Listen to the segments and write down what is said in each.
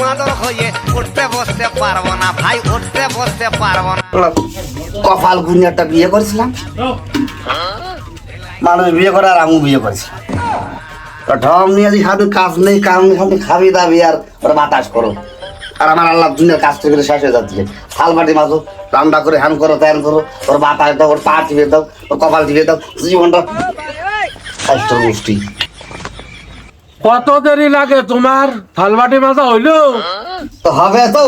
বাঁদর হয়ে উঠতে বসতে পারব না। ভাই, উঠতে বসতে পারব না। কপাল গুনি বিয়ে করেছিলাম? মানুষ বিয়ে করে আর আমি বিয়ে করেছিলাম। ঢম নিয়ে যে সাথে কাজ নেই, কাম সাথে খাবি দাবি, আর ওরা বাতাস করো। আর আমার আল্লাহ দুনিয়ার কাজ থেকে শেষ হয়ে যাচ্ছে। থাল বাটি মাছো রান্না করে হ্যান করো, ত্যান করো, ওর বাতাস দাও, ওর পা টিপে দাও, ওর কপাল টিপে দাও, জীবনটা কষ্ট গোষ্ঠী কত দেরি লাগে তোমার? থালবাটি মাজা হইল? তো হবে তো।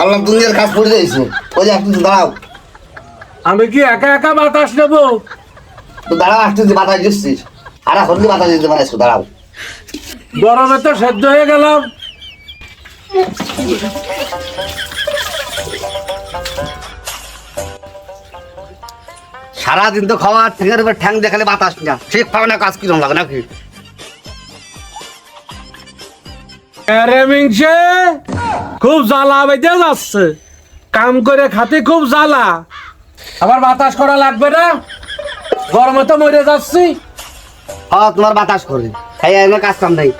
আল্লাহ দুনিয়ার কাজ করে দিয়েছে। ওই একটু দাঁড়াও। আমি কি একা একা বাতাস নেব? তো দাঁড়াও যে বাতাস দিচ্ছিস আর এখন কি বাতাস দিতে পারিস দাঁড়াও। গরমে তো সেদ্ধ হয়ে গেলাম। সারাদিন তো খাওয়া উপর ঠ্যাং দেখালে বাতাস না। ঠিক পাবে না কাজ কিরম লাগে নাকি? খুব জ্বালা বেঁধে যাচ্ছে। কাম করে খাতে খুব জ্বালা। আবার বাতাস করা লাগবে না? গরমে তো মরে যাচ্ছি। হ্যাঁ তোমার বাতাস করে। খাই এনে কাজ কাম নাই।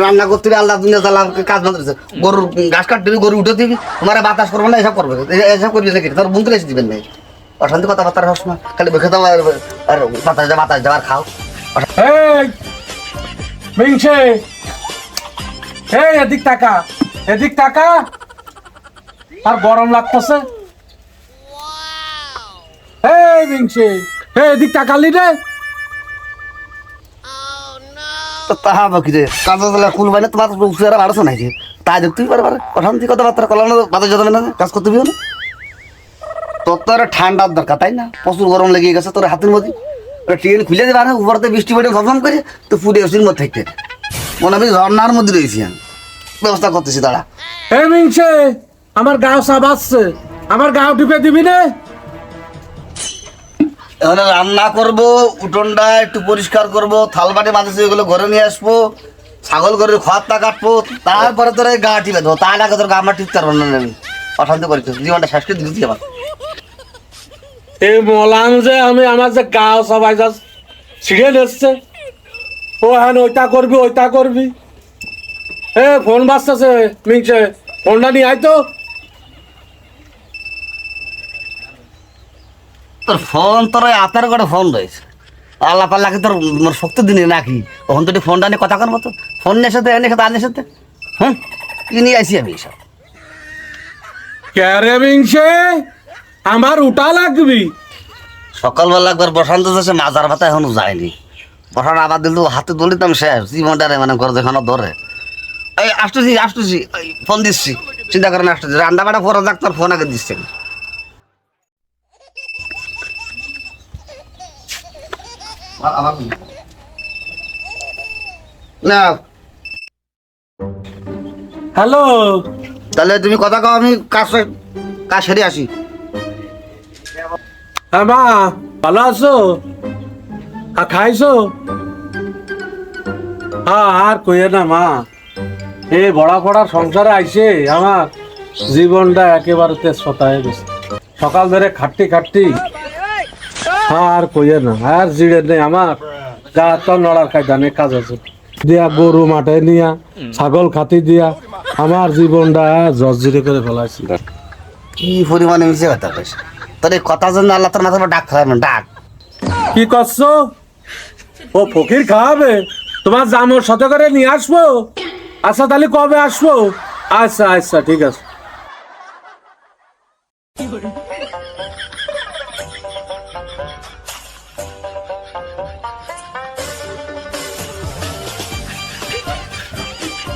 রান্না করতে আল্লাহ দুনিয়া তালা কাজ করেছে গরুর ঘাস কাটতে গরু উঠে দিবি। তোমার বাতাস করবে না এসব করবে। এসব করবি নাকি? তোর বুনতে এসে দিবেন নাই। অশান্তি কথাবার্তা সবসময় খালি বসে দাও আর বাতাস দেওয়া বাতাস দেওয়ার খাও। এই মিংসে এই, এদিক টাকা এদিক টাকা আর গরম লাগতেছে। এই এই, এদিক টাকালি রে। রে। তোমার উঠে আর বাড়ছো নাকি তা দেখতেই পারে পারে অশান্তি কথাবার্তা করলাম না না কাজ করতে তোর ঠান্ডার দরকার, তাই না? প্রচুর গরম লেগে গেছে তোর হাতের মধ্যে। ট্রেন খুলে উপরতে বৃষ্টি পড়ে ভম করে, তো পুরে মধ্যে মনে আমি ঝর্নার মধ্যে রয়েছি আমি। ব্যবস্থা করতেছি তারা এই মিংসে আমার গাও সাবাচ্ছে আমার গাও টিপে দিবি না। এখানে রান্না করব উঠোনটা একটু পরিষ্কার করব থালবাটি মাঝে এগুলো ঘরে নিয়ে আসব ছাগল করে খোয়ারটা কাটবো তারপরে তোর গা টিপে দেবো তার আগে তোর গা আমার টিপতে পারব না আমি। অশান্তি করি জীবনটা শেষ করে দিতে আমার এই মলাম যে আমি আমার যে গাও সবাই যা ছিঁড়ে নিচ্ছে ও হ্যাঁ ওইটা করবি ওইটা করবি। এ ফোন বাজতেছে মিংসে ফোনটা নিয়ে আয় তো। তোর ফোন তোর আতার করে ফোন রয়েছে। আল্লাহ পাল্লা কি তোর মোর শক্তি দিনে নাকি? ওখান তো ফোনটা নিয়ে কথা করব তো ফোন নিয়ে সাথে এনে সাথে আনের সাথে হ্যাঁ? কি নিয়ে আসি আমি সব ক্যারে মিংসে আমার উঠা লাগবি। সকালবেলা একবার বসান্ত মাজার ভাতা এখনও যায়নি। বসানো আবার দিল হাতে দলিতাম শেষ জীবনটারে মানে ঘর দেখানো ধরে। এই আসতেছি আসতেছি ফোন দিচ্ছি চিন্তা করেন আসতেছি রান্না বাড়া পরে যাক তোর ফোন আগে দিচ্ছে। না। হ্যালো। তাহলে তুমি কথা কও আমি কাজ কাজ সেরে আসি। হ্যাঁ মা ভালো আছো? আর খাইছো? আর কইয়ে না মা। এই বড়া পড়ার সংসারে আইছে আমার জীবনটা একেবারে তেজপাতা হয়ে গেছে। সকাল ধরে খাটটি খাটটি আর কইয়ে না আর জিড়ে নেই আমার। গা তো নড়ার কায়দা নেই কাজ আছে। দিয়া গরু মাঠে নিয়া ছাগল খাতি দিয়া আমার জীবনটা জর্জিরে করে ফেলাইছি। কি পরিমাণে মিশে কথা কইস। তোর এই কথা জন্য আল্লাহ তোর মাথার ডাক খাওয়ায় না ডাক। কি করছ? ও ফকির খাওয়াবে? তোমার জামর সাথে করে নিয়ে আসব? আচ্ছা তাহলে কবে আসব? আচ্ছা আচ্ছা ঠিক আছে।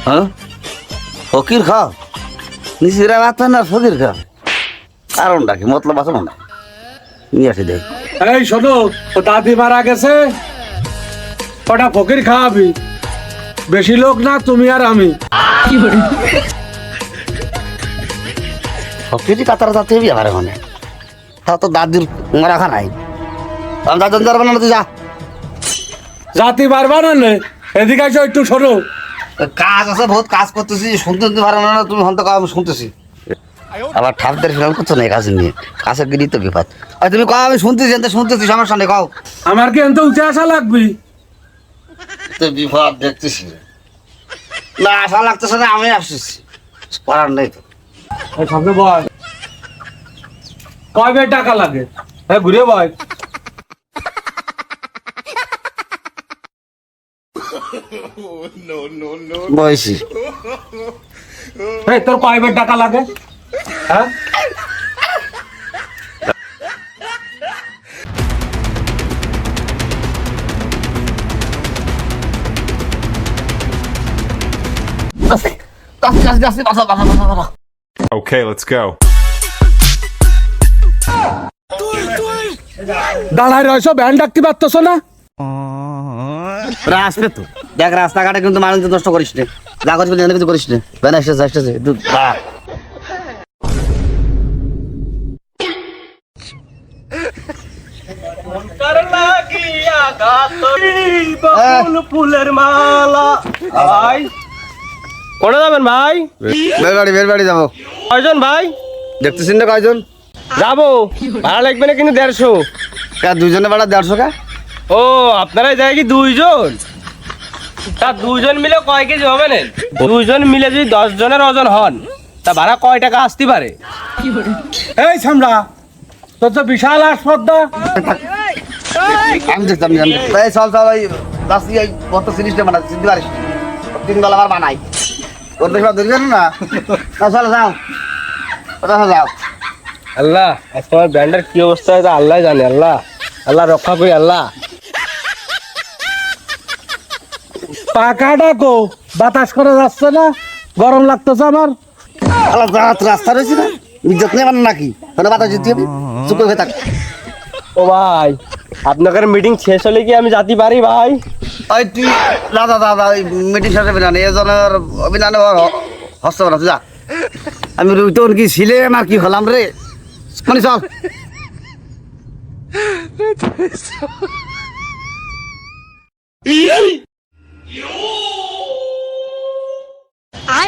হ্যাঁ? ফকির খাও নিশিরা ভাত না ফকির খাও কারণটা কি? মতলব আছে না নিয়ে আসি দেখ। এই শোনো দাদি মারা গেছে। ওটা ফকির খাওয়াবি? বেশি লোক না তুমি আর আমি। ফকিরই কাতার যাতে হবি আমার ওখানে তা তো দাদির মারা খা নাই দাদন যাব না তুই যা। জাতি পারবা না নে? এদিকে আসো একটু শোনো কাজ আছে বহুত কাজ করতেছি। শুনতে শুনতে পারো না তুমি হন্ত আমি শুনতেছি। আবার ঠাকুরদের ফিরাল করছ না কাজ নিয়ে? কাছের গিরি তো বিপদ। আর তুমি কও আমি শুনতেছি এনতে শুনতেছি সমস্যা নেই কও। আমার কি এত উঠে আসা লাগবি? তো বিপদ দেখতেছি না। আশা লাগতেছে না আমি আসতেছি। করার নেই তো। সামনে বয় কয় বের টাকা লাগে? হ্যাঁ ঘুরে বয় বয়সী। তোর কয় বের টাকা লাগে? হ্যাঁ? আস্তে আস্তে আস্তে আস্তে বাসা বাসা বাসা বাসা Okay, let's go. দাঁড়ায় রয়েছ ব্যান ডাকতে পারতেছ না? ওরা আসবে তো। দেখ রাস্তাঘাটে কিন্তু মানুষ নষ্ট করিস নে। যা করবি যেন কিছু করিস নে। ভ্যান আসতেছে আসতেছে। একটু দাঁড়া। ফুলের মালা। ভাই কোনে যাবেন ভাই? বের বাড়ি বের বাড়ি যাব। কয়জন ভাই? দেখতেছিস না কয়জন? যাব। ভাড়া লাগবে না কিন্তু দেড়শো। কা দুজনে ভাড়া দেড়শো কা? ও আপনারা যায় কি দুইজন? তা দুইজন মিলে কয় কেজি হবে না? দুইজন মিলে যদি দশ জনের ওজন হন তা ভাড়া কয় টাকা আসতে পারে? এই সামরা তোর তো বিশাল আসপদ্দা। আমি দেখছি আমি চল চল ওই রাস্তি এই কত সিরিজটা বানা চিনতে তিন বেলা আবার বানাই। ওর দেখবা ধরবেন না? না চলো যাও। কোথাও যাও। আল্লাহ আজকে আমার ব্যান্ডের কি অবস্থা হয়েছে আল্লাহ জানে আল্লাহ। আল্লাহ রক্ষা করি আল্লাহ। পাকা ডাকো বাতাস করে যাচ্ছে না গরম লাগতেছে আমার। রাস্তা রয়েছে না ইজ্জত নেই মানে নাকি? তাহলে বাতা জিতি হবে চুপ করে থাক। ও ভাই আপনাদের মিটিং শেষ হলে কি আমি যাতে পারি ভাই? ওই তুই দাদা দাদা মিটিং শেষে বিনানে এজনের অভিধানে হস্ত যা। আমি রুইতন কি ছিলেম আর কি হলাম রে? মানে চল। I.